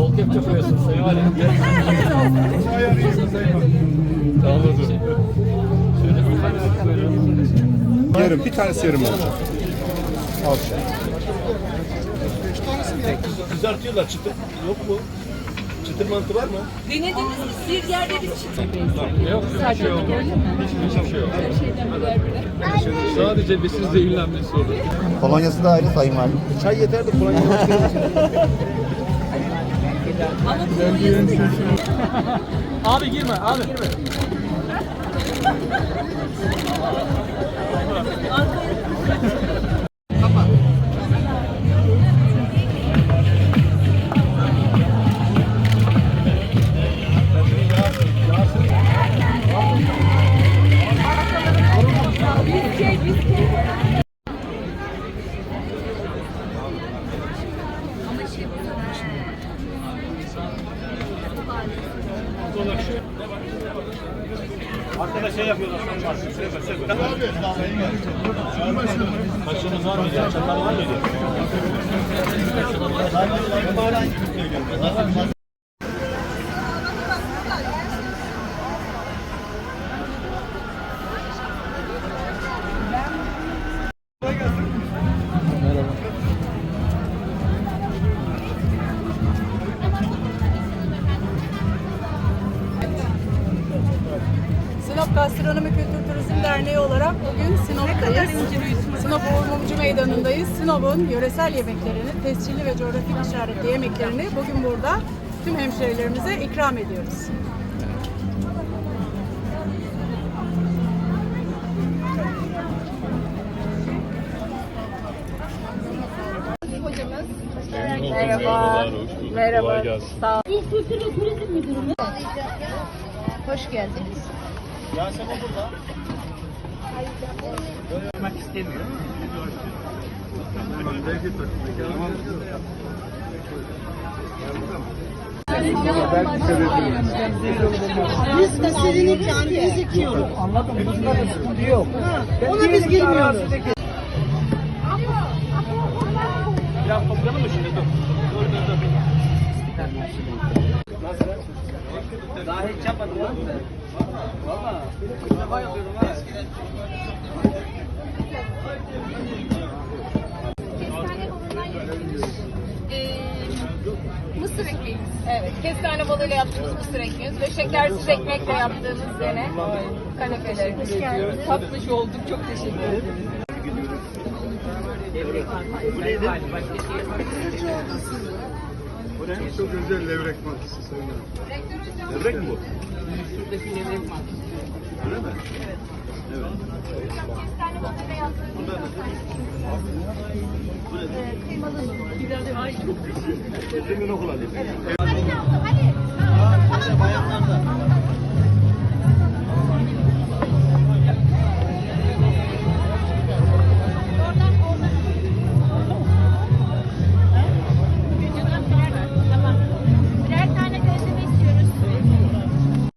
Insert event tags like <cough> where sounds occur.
Bol kepçe koyuyorsun sayı var. Anladım. Bir tanesi koyuyorum. Yarım, bir tanesi yarım oldu. Al şey. Kızartıyorlar çıtır. Yok mu? Çıtır mantı var mı? Denediniz mi? Bir yerde bir çıtır. Yok, şey hiçbir şey yok. Hiçbir şey yok. Sadece besiz zehirlenmesi olur. Kolonyası da ayrı sayın var. Çay yeterdi. Kolonya <laughs> kolonyası da Abi girme abi. Arkada şey yapıyorlar. Kaşığınız var ya? Çatal var mıydı? Sinop Gastronomi Kültür Turizm Derneği olarak bugün Sinop'tayız. Sinop Uğur Mumcu Meydanı'ndayız. Sinop'un yöresel yemeklerini, tescilli ve coğrafik işaretli yemeklerini bugün burada tüm hemşehrilerimize ikram ediyoruz. Merhaba. Merhaba. Sağ olun. Biz Kültür ve Turizm Müdürümüz. Hoş geldiniz. Biz meseleni kendimiz ekiyoruz. Anladım. Bunda da sıkıntı yok. Ona biz girmiyoruz. Biraz toplayalım mı şimdi? Dur. Dur dur dur. Daha hiç yapmadım lan. Valla. İlk defa yapıyorum ha. Mısır ekmeğimiz. Evet. Kestane balığıyla yaptığımız mısır ekmeğimiz ve şekersiz ekmekle yaptığımız yine kanepelerimiz. Tatlış olduk. Çok teşekkür ederim. Bu ne? Çok özel levrek mantısı sayın Levrek mi bu? Kestane balığıyla yaptığımız Demin okula değil. Hadi. Hadi.